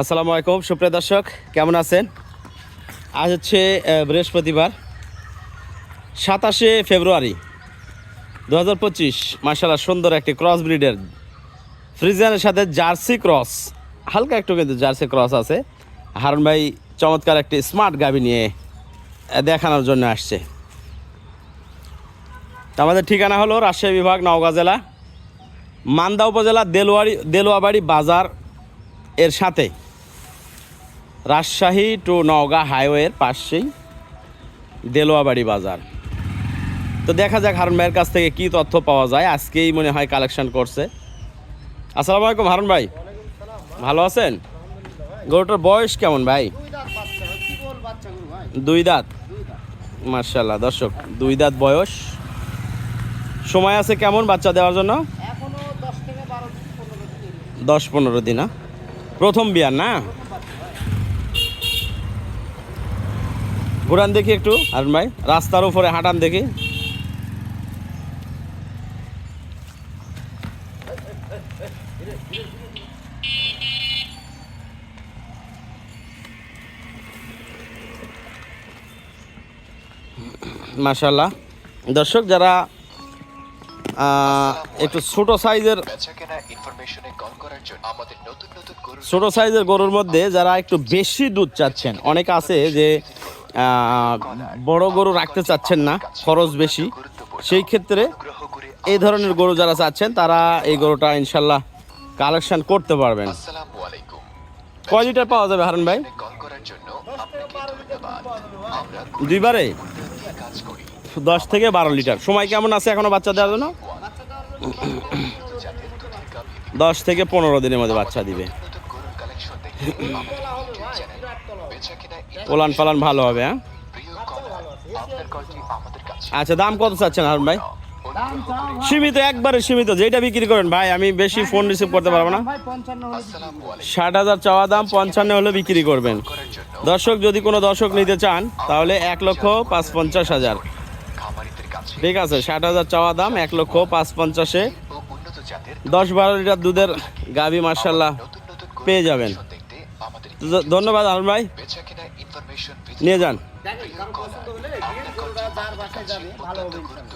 আসসালামু আলাইকুম, সুপ্রিয় দর্শক, কেমন আছেন? আজ হচ্ছে বৃহস্পতিবার, সাতাশে ফেব্রুয়ারি দু হাজার পঁচিশ। মার্শাল্লাহ সুন্দর একটি ক্রস ব্রিডের ফ্রিজিয়ানের সাথে জার্সি ক্রস হালকা একটু কিন্তু জার্সি ক্রস আছে। হারুন ভাই চমৎকার একটি স্মার্ট গাবি নিয়ে দেখানোর জন্য আসছে। আমাদের ঠিকানা হলো রাজশাহী বিভাগ, নওগাঁ জেলা। মান্দা উপজেলা দেলোয়ারি দেলোয়াবাড়ি বাজার এর সাথে। রাজশাহী টু নওগাঁ হাইওয়ের পাশেই দেলোয়াবাড়ি বাজার। তো দেখা যাক হারুন ভাইয়ের কাছ থেকে কি তথ্য পাওয়া যায়। আজকেই মনে হয় কালেকশন করছে। আসসালামু আলাইকুম হারুন ভাই। ভালো আছেন? গরুটার বয়স কেমন ভাই? দুই দাঁত। মার্শাল্লাহ দর্শক দুই দাঁত বয়স। সময় আছে কেমন বাচ্চা দেওয়ার জন্য? দশ পনেরো দিন না? প্রথম বিয়ার না? ঘুরান দেখি একটু আর ভাই। রাস্তার উপরে হাঁটান দেখি। মাশাল্লাহ দর্শক যারা একটু ছোট সাইজের ছোট সাইজের গরুর মধ্যে যারা একটু বেশি দুধ চাচ্ছেন অনেক আছে যে বড় গরু রাখতে চাচ্ছেন না, খরচ বেশি। সেই ক্ষেত্রে এই ধরনের গরু যারা চাচ্ছেন, তারা এই গরুটা ইনশাল্লাহ কালেকশন করতে পারবেন। কয় লিটার পাওয়া যাবে হারুন ভাই? দুইবারে? দশ থেকে বারো লিটার। সময় কেমন আছে এখনও বাচ্চা দেওয়ার জন্য? দশ থেকে পনেরো দিনের মধ্যে বাচ্চা দিবে নতুন গরুর কালেকশন দেখতে আমাদের ইউটিউব চ্যানেল পোলান পালান ভালো হবে হ্যাঁ? আচ্ছা দাম কত চাচ্ছেন হারুন ভাই? সীমিত, একবারে সীমিত যেটা বিক্রি করেন। ভাই, আমি বেশি ফোন রিসিভ করতে পারব না। ষাট হাজার চাওয়া দাম, পঞ্চান্ন হলে বিক্রি করবেন। দর্শক, যদি কোনো দর্শক নিতে চান, তাহলে এক লক্ষ পাঁচ পঞ্চাশ হাজার। ঠিক আছে, ষাট হাজার চাওয়া দাম, এক লক্ষ পাঁচ পঞ্চাশে দশ বারো লিটার দুধের গাভি মার্শাল্লাহ পেয়ে যাবেন। ধন্যবাদ আলম ভাই। নিয়ে যান।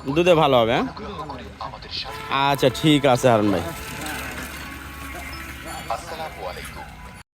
দুধে ভালো হবে হ্যাঁ আচ্ছা ঠিক আছে হারুন ভাই